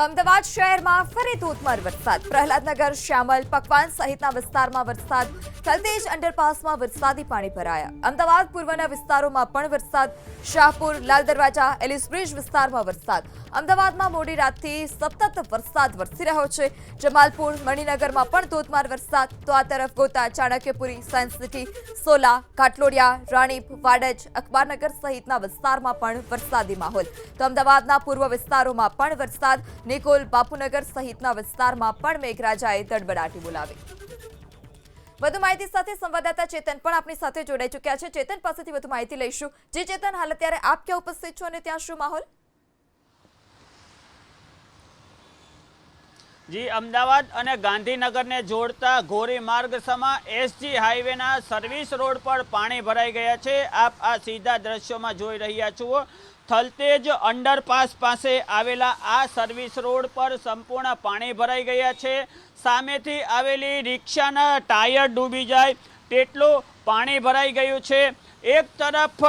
તો અમદાવાદ શહેરમાં ફરી ધોધમાર વરસાદ. પ્રહલાદનગર, શ્યામલ, પકવાન સહિતના વિસ્તારમાં વરસાદ. થલતેજ અંડરપાસમાં વરસાદી પાણી ભરાયા. અમદાવાદ પૂર્વના વિસ્તારોમાં પણ વરસાદ. શાહપુર, લાલ દરવાજા, એલિસ બ્રિજ વિસ્તારમાં વરસાદ. અમદાવાદમાં મોડી રાતથી સતત વરસાદ વરસી રહ્યો છે. જમાલપુર, મણિનગરમાં પણ ધોધમાર વરસાદ. તો આ તરફ ગોતા, ચાણક્યપુરી, સાયન્સ સિટી, સોલા કાટલોડિયા રાણીપ, વાડજ, અખબારનગર સહિતના વિસ્તારમાં પણ વરસાદી માહોલ. તો અમદાવાદના પૂર્વ વિસ્તારોમાં પણ વરસાદ. નિકોલ બાપુનગર સહિતના વિસ્તારમાં પણ મેઘરાજાએ દડબડાટી બોલાવી. વધુ માહિતી સાથે સંવાદદાતા ચેતન પણ આપણી સાથે જોડાઈ ચૂક્યા છે. ચેતન પાસેથી વધુ માહિતી લઈશું. જે ચેતન, હાલ અત્યારે આપ ક્યાં ઉપસ્થિત છો અને ત્યાં શું માહોલ? જી, અમદાવાદ અને ગાંધીનગરને જોડતા ઘોરી માર્ગ સમા એસજી હાઈવેના સર્વિસ રોડ પર પાણી ભરાઈ ગયા છે. આપ આ સીધા દ્રશ્યોમાં જોઈ રહ્યા છો થલતેજ અંડરપાસ પાસે આવેલા આ સર્વિસ રોડ પર સંપૂર્ણ પાણી ભરાઈ ગયા છે. સામેથી આવેલી રિક્ષાના ટાયર ડૂબી જાય તેટલું પાણી ભરાઈ ગયું છે. એક તરફ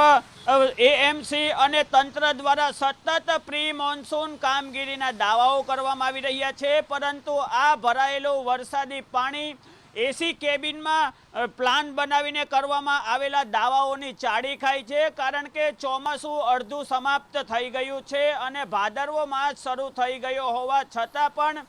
એએમસી અને તંત્ર દ્વારા સતત પ્રી મોન્સૂન કામગીરીના દાવાઓ કરવામાં આવી રહ્યા છે, પરંતુ આ ભરાયેલું વરસાદી પાણી એસી કેબિનમાં પ્લાન બનાવીને કરવામાં આવેલા દાવાઓની ચાડી ખાય છે, કારણ કે ચોમાસું અડધું સમાપ્ત થઈ ગયું છે અને ભાદરવો માસ શરૂ થઈ ગયો હોવા છતાં પણ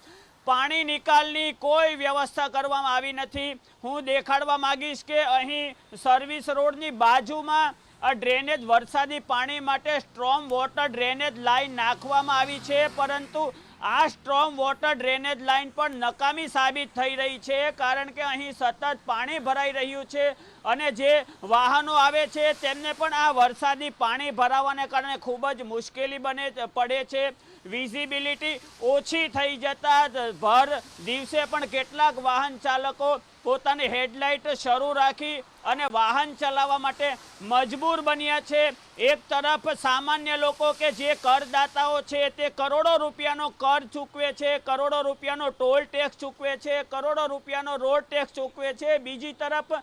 પાણી નિકાલની કોઈ વ્યવસ્થા કરવામાં આવી નથી. હું દેખાડવા માગીશ કે અહીં સર્વિસ રોડની બાજુમાં આ ડ્રેનેજ વરસાદી પાણી માટે સ્ટ્રોમ વોટર ડ્રેનેજ લાઇન નાખવામાં આવી છે, પરંતુ આ સ્ટ્રોમ વોટર ડ્રેનેજ લાઇન પણ નકામી સાબિત થઈ રહી છે, કારણ કે અહીં સતત પાણી ભરાઈ રહ્યું છે અને જે વાહનો આવે છે તેમને પણ આ વરસાદી પાણી ભરાવાને કારણે ખૂબ જ મુશ્કેલી બને, પડે છે. વિઝિબિલિટી ઓછી થઈ જતા ભર દિવસે પણ કેટલાક વાહન ચાલકો પોતાની હેડલાઇટ શરૂ રાખી અને વાહન ચલાવવા માટે મજબૂર બન્યા છે. એક તરફ સામાન્ય લોકો કે જે કરદાતાઓ છે તે કરોડો રૂપિયાનો કર ચૂકવે છે, કરોડો રૂપિયાનો ટોલ ટેક્સ ચૂકવે છે, કરોડો રૂપિયાનો રોડ ટેક્સ ચૂકવે છે. બીજી તરફ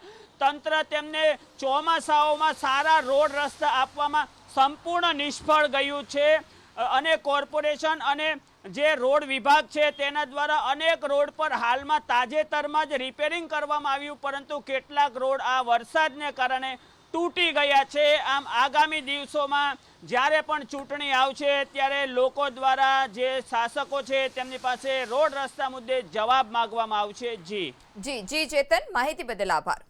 તંત્ર તેમને ચોમાસાઓમાં સારા રોડ રસ્તા આપવામાં સંપૂર્ણ નિષ્ફળ ગયું છે. અને કોર્પોરેશન અને જે રોડ વિભાગ છે તેના દ્વારા અનેક રોડ પર હાલમાં તાજેતરમાં જ રિપેરિંગ કરવામાં આવ્યું, પરંતુ કેટલાક રોડ આ વરસાદને કારણે તૂટી ગયા છે. આમ આગામી દિવસોમાં જ્યારે પણ ચૂંટણી આવશે, ત્યારે લોકો દ્વારા જે શાસકો છે તેમની પાસે રોડ રસ્તા મુદ્દે જવાબ માંગવામાં આવશે. જી. જી જી, ચેતન, માહિતી બદલ આભાર.